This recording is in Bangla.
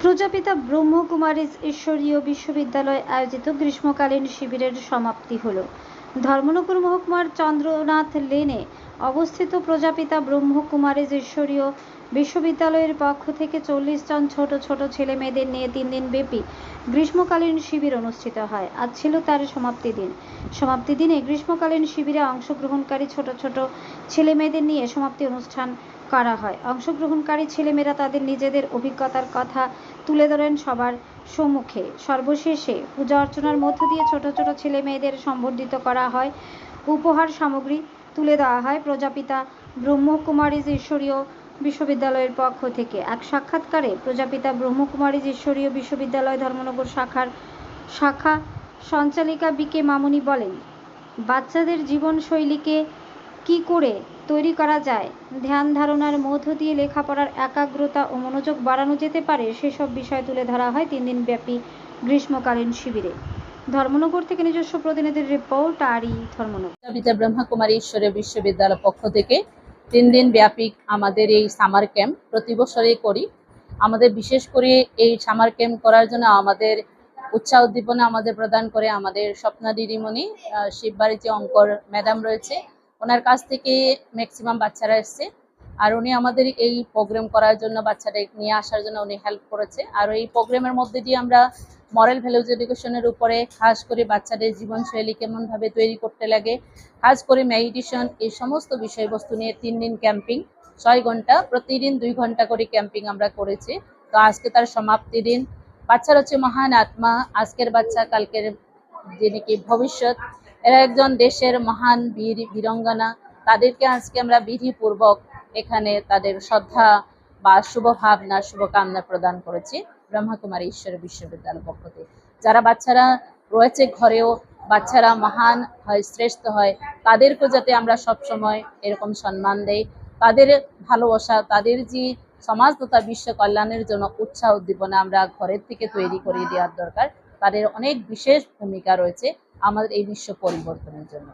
প্রজাপিতা ব্রহ্মকুমারী ঈশ্বরীয় বিশ্ববিদ্যালয় আয়োজিত গ্রীষ্মকালীন শিবিরের সমাপ্তি হলো। ধর্মনগর মহকুমার চন্দ্রনাথ লেনে অবস্থিত প্রজাপিতা ব্রহ্মকুমারী ঈশ্বরীয় বিশ্ববিদ্যালয়ের পক্ষ থেকে চল্লিশ জন ছোট ছোট ছেলে মেয়েদের নিয়ে তিন দিন ব্যাপী গ্রীষ্মকালীন শিবির অনুষ্ঠিত হয়। আজ ছিল তার সমাপ্তি দিন। সমাপ্তি দিনে গ্রীষ্মকালীন শিবিরে অংশগ্রহণকারী ছোট ছোট ছেলে মেয়েদের নিয়ে সমাপ্তি অনুষ্ঠান করা হয়। অংশগ্রহণকারী ছেলেমেয়েরা তাদের নিজেদের অভিজ্ঞতার কথা তুলে ধরেন সবার সম্মুখে। সর্বশেষে পূজা অর্চনার মধ্য দিয়ে ছোট ছোট ছেলে মেয়েদের সম্বর্ধিত করা হয়। উপহার সামগ্রী তুলে দেওয়া হয়। প্রজাপিতা ব্রহ্মকুমারীজ ঈশ্বরীয় বিশ্ববিদ্যালয়ের পক্ষ থেকে। এক সাক্ষাৎকারে প্রজাপিতা ব্রহ্মকুমারীজ ঈশ্বরীয় বিশ্ববিদ্যালয় ধর্মনগর শাখার শাখা সঞ্চালিকা বিকে মামুনি বলেন, বাচ্চাদের জীবনশৈলীকে কি করে তৈরি করা যায়, ধ্যান ধারণার মধ্য দিয়ে লেখাপড়ার একাগ্রতা ও মনোযোগ বাড়ানো যেতে পারে, সেসব বিষয় তুলে ধরা হয় তিন দিন ব্যাপী গ্রীষ্মকালীন শিবিরে। ধর্মনগর থেকে নিজস্ব প্রতিনিধির রিপোর্ট আরই ধর্মনগর। পিতা ব্রহ্মকুমারী ঈশ্বরীয় বিশ্ববিদ্যালয় পক্ষ থেকে তিন দিন ব্যাপী আমাদের এই সামার ক্যাম্প প্রতি বছরই করি। আমাদের বিশেষ করে এই সামার ক্যাম্প করার জন্য আমাদের উৎসাহ উদ্দীপনা আমাদের প্রদান করে আমাদের স্বপ্না দিদিমণি আহ, শিববাড়ি যে অঙ্কর ম্যাডাম রয়েছে ওনার কাছ থেকে ম্যাক্সিমাম বাচ্চারা এসছে। আর উনি আমাদের এই প্রোগ্রাম করার জন্য বাচ্চাদের নিয়ে আসার জন্য উনি হেল্প করেছে। আর এই প্রোগ্রামের মধ্যে দিয়ে আমরা মরাল ভ্যালুজ এডুকেশনের উপরে, খাস করে বাচ্চাদের জীবনশৈলী কেমনভাবে তৈরি করতে লাগে, খাস করে মেডিটেশন এই সমস্ত বিষয়বস্তু নিয়ে তিন দিন ক্যাম্পিং ছয় ঘণ্টা, প্রতিদিন দুই ঘণ্টা করে ক্যাম্পিং আমরা করেছি। তো আজকে তার সমাপ্তি দিন। বাচ্চার হচ্ছে মহান আত্মা, আজকের বাচ্চা, কালকের যে নাকি ভবিষ্যৎ, এরা একজন দেশের মহান বীর, বীরঙ্গনা। তাদেরকে আজকে আমরা বিধিপূর্বক এখানে তাদের শ্রদ্ধা বা শুভ ভাবনা, শুভকামনা প্রদান করেছি। ব্রহ্মকুমারী ঈশ্বর বিশ্ববিদ্যালয় পক্ষ থেকে। যারা বাচ্চারা রয়েছে ঘরেও, বাচ্চারা মহান হয়, শ্রেষ্ঠ হয়, তাদেরকেও যাতে আমরা সব সময় এরকম সম্মান দেই। তাদের ভালোবাসা, তাদের যে সমাজ তথা বিশ্ব কল্যাণের জন্য উৎসাহ উদ্দীপনা আমরা ঘরের থেকে তৈরি করে দেওয়ার দরকার, তাদের অনেক বিশেষ ভূমিকা রয়েছে আমাদের এই বিশ্ব পরিবর্তনের জন্য।